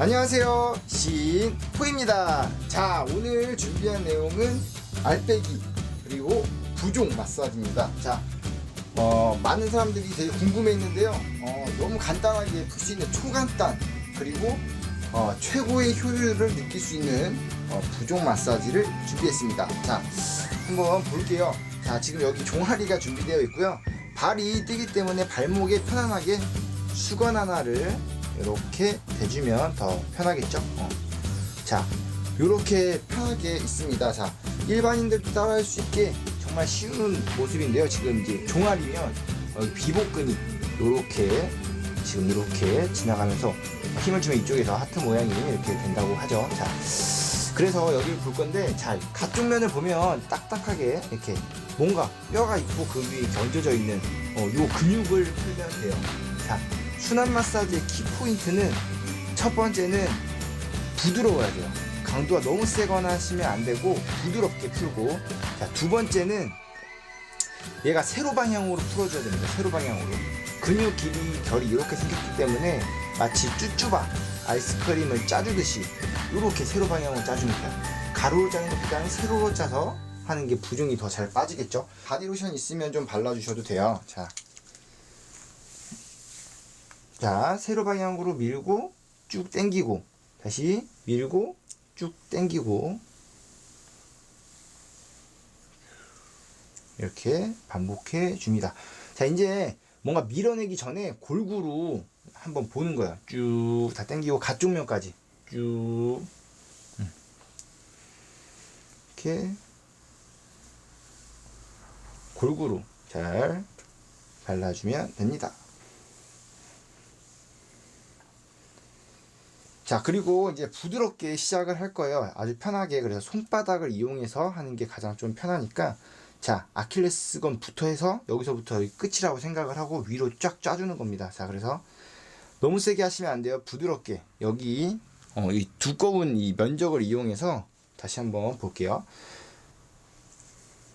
안녕하세요. 시인 포입니다. 자 오늘 준비한 내용은 알배기 그리고 부종 마사지입니다. 자 어, 많은 사람들이 되게 궁금해 했는데요. 어, 너무 간단하게 풀 수 있는 초간단 그리고 어, 최고의 효율을 느낄 수 있는 어, 부종 마사지를 준비했습니다. 자 한번 볼게요. 자 지금 여기 종아리가 준비되어 있고요. 발이 뜨기 때문에 발목에 편안하게 수건 하나를 이렇게 대주면 더 편하겠죠? 어. 자 이렇게 편하게 있습니다. 자 일반인들도 따라할 수 있게 정말 쉬운 모습인데요 지금 이제 종아리면 비복근이 이렇게 지금 이렇게 지나가면서 힘을 주면 이쪽에서 하트 모양이 이렇게 된다고 하죠. 자 그래서 여기를 볼 건데 자 가쪽 면을 보면 딱딱하게 이렇게 뭔가 뼈가 있고 그 위에 얹어져 있는 어, 요 근육을 풀면 돼요. 자 순환 마사지의 키 포인트는 첫 번째는 부드러워야 돼요. 강도가 너무 세거나 하시면 안 되고 부드럽게 풀고 자, 두 번째는 얘가 세로 방향으로 풀어줘야 됩니다. 세로 방향으로 근육 길이 결이 이렇게 생겼기 때문에 마치 쭈쭈바 아이스크림을 짜주듯이 이렇게 세로 방향으로 돼요. 가로로 짜는 것보다는 세로로 짜서 하는 게 부종이 더 잘 빠지겠죠. 바디로션 있으면 좀 발라주셔도 돼요. 자, 자, 세로 방향으로 밀고 쭉 당기고 다시 밀고 쭉 당기고 이렇게 반복해 줍니다. 자, 이제 뭔가 밀어내기 전에 골고루 한번 보는 거야. 쭉 다 당기고 가쪽 면까지 쭉 음. 이렇게 골고루 잘 발라주면 됩니다. 자 그리고 이제 부드럽게 시작을 할 거예요. 아주 편하게. 그래서 손바닥을 이용해서 하는 게 가장 좀 편하니까. 자 아킬레스건부터 해서 여기서부터 여기 끝이라고 생각을 하고 위로 쫙 짜주는 겁니다. 자 그래서 너무 세게 하시면 안 돼요. 부드럽게. 여기 어, 이 두꺼운 이 면적을 이용해서 다시 한번 볼게요.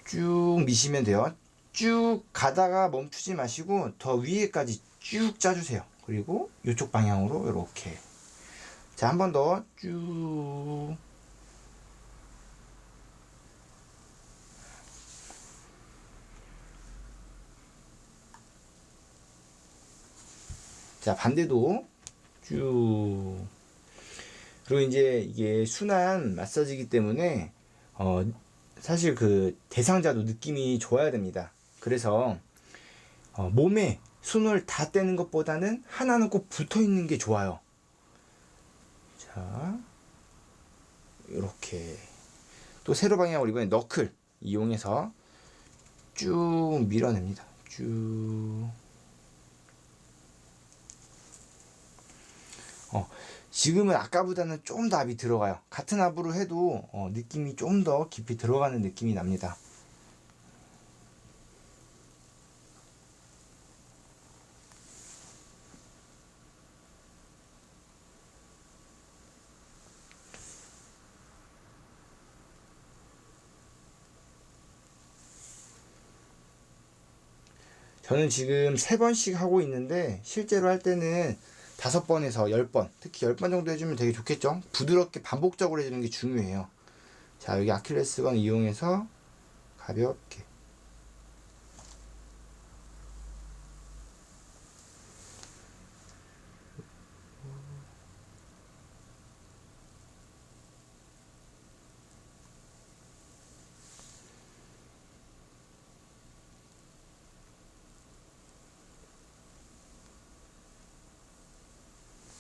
쭉 미시면 돼요. 쭉 가다가 멈추지 마시고 더 위에까지 쭉 짜주세요. 그리고 이쪽 방향으로 이렇게 자, 한 번 더 쭉. 자, 반대도 쭉. 그리고 이제 이게 순한 마사지이기 때문에 어 사실 그 대상자도 느낌이 좋아야 됩니다. 그래서 어 몸에 손을 다 떼는 것보다는 하나는 꼭 붙어 있는 게 좋아요. 자, 이렇게 또 세로 방향으로 이번에 너클 이용해서 쭉 밀어냅니다. 쭉. 어, 지금은 아까보다는 좀 더 압이 들어가요. 같은 압으로 해도 어, 느낌이 좀 더 깊이 들어가는 느낌이 납니다. 저는 지금 세 번씩 하고 있는데 실제로 할 때는 다섯 번에서 열 번, 특히 열 번 정도 해주면 되게 좋겠죠. 부드럽게 반복적으로 해주는 게 중요해요. 자 여기 아킬레스건 이용해서 가볍게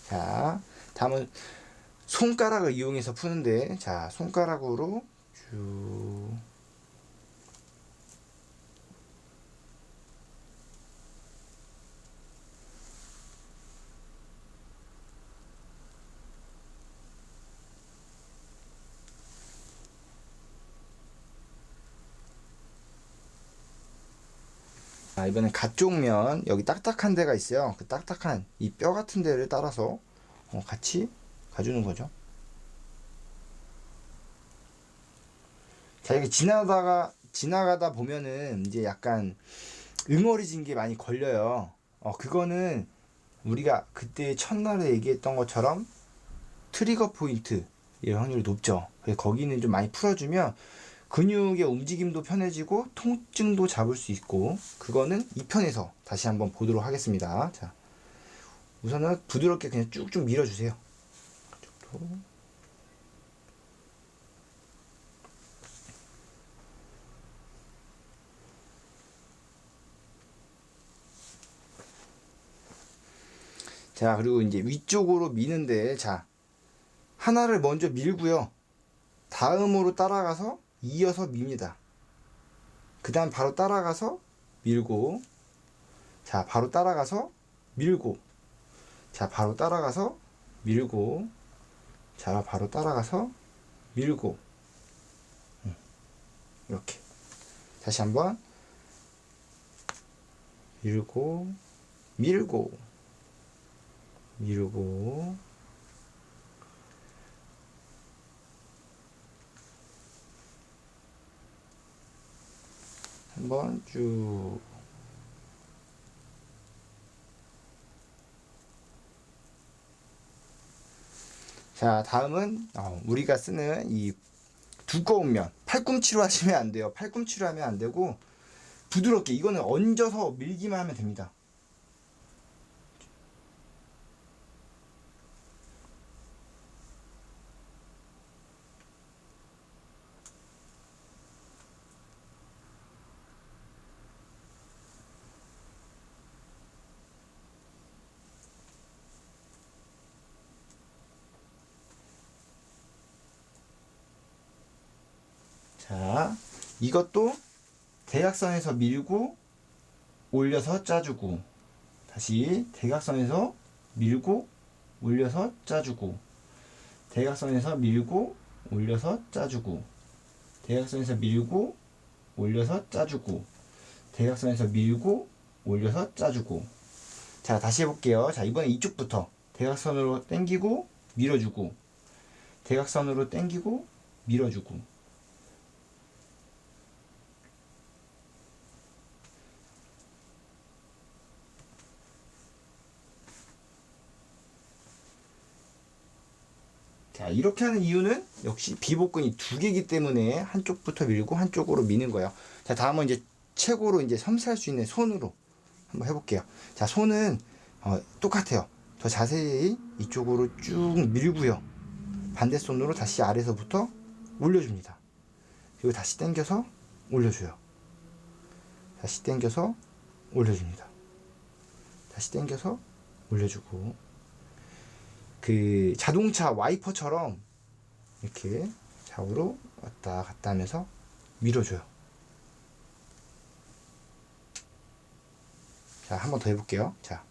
자, 다음은 손가락을 이용해서 푸는데, 자, 손가락으로 쭉. 자, 이번엔 가쪽면 여기 딱딱한 데가 있어요. 그 딱딱한 이 뼈 같은 데를 따라서 어, 같이 가주는 거죠. 자, 여기 지나다가 지나가다 보면은 이제 약간 응어리진 게 많이 걸려요. 어, 그거는 우리가 그때 첫날에 얘기했던 것처럼 트리거 포인트 일 확률이 높죠. 그래서 거기는 좀 많이 풀어주면 근육의 움직임도 편해지고 통증도 잡을 수 있고 그거는 2편에서 다시 한번 보도록 하겠습니다. 자, 우선은 부드럽게 그냥 쭉쭉 밀어주세요. 자, 그리고 이제 위쪽으로 미는데, 자, 하나를 먼저 밀고요. 다음으로 따라가서 이어서 밉니다. 그 다음 바로 따라가서 밀고, 자, 바로 따라가서 밀고, 자, 바로 따라가서 밀고, 자, 바로 따라가서 밀고, 음, 이렇게. 다시 한번. 밀고, 밀고, 밀고, 한번 쭉 자, 다음은 어, 우리가 쓰는 이 두꺼운 면 팔꿈치로 하시면 안 돼요. 팔꿈치로 하면 안 되고 부드럽게 이거는 얹어서 밀기만 하면 됩니다. 자, 이것도 대각선에서 밀고 올려서 짜주고 다시 대각선에서 밀고 올려서 짜주고 대각선에서 밀고 올려서 짜주고 대각선에서 밀고 올려서 짜주고 대각선에서 밀고 올려서 짜주고. 자 다시 해볼게요. 자 이번에 이쪽부터 대각선으로 당기고 밀어주고 대각선으로 당기고 밀어주고 자 이렇게 하는 이유는 역시 비복근이 두 개이기 때문에 한쪽부터 밀고 한쪽으로 미는 거예요. 자 다음은 이제 최고로 이제 섬세할 수 있는 손으로 한번 해볼게요. 자 손은 어, 똑같아요. 더 자세히 이쪽으로 쭉 밀고요. 반대 손으로 다시 아래서부터 올려줍니다. 그리고 다시 당겨서 올려줘요. 다시 당겨서 올려줍니다. 다시 당겨서 올려주고 그 자동차 와이퍼처럼 이렇게 좌우로 왔다 갔다 하면서 밀어줘요. 자, 한 번 더 해볼게요. 자.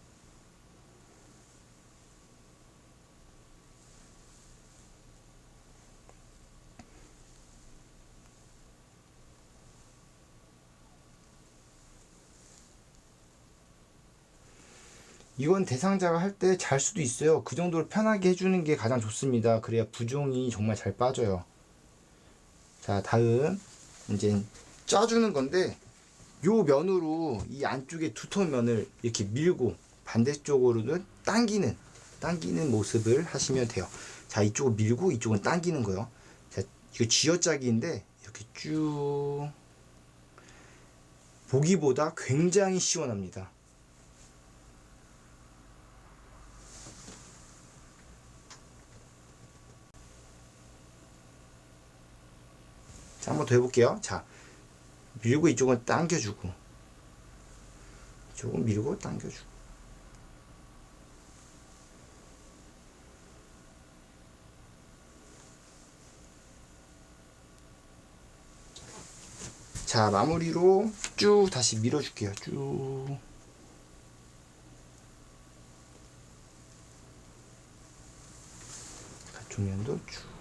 이건 대상자가 할 때 잘 수도 있어요. 그 정도로 편하게 해주는 게 가장 좋습니다. 그래야 부종이 정말 잘 빠져요. 자, 다음 이제 짜주는 건데 요 면으로 이 안쪽에 두터운 면을 이렇게 밀고 반대쪽으로는 당기는 당기는 모습을 하시면 돼요. 자, 이쪽을 밀고 이쪽은 당기는 거요. 자, 이거 쥐어짜기인데 이렇게 쭉 보기보다 굉장히 시원합니다. 자, 한번 더 해볼게요. 자, 밀고 이쪽은 당겨주고, 이쪽은 밀고 당겨주고. 자, 마무리로 쭉 다시 밀어줄게요. 쭉. 가쪽 면도 쭉.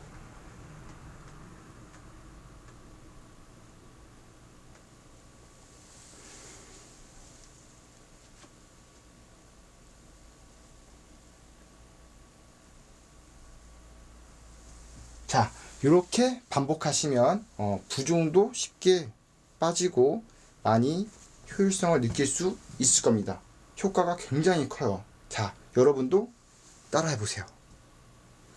자, 이렇게 반복하시면 어, 부종도 쉽게 빠지고 많이 효율성을 느낄 수 있을 겁니다. 효과가 굉장히 커요. 자, 여러분도 따라해 보세요.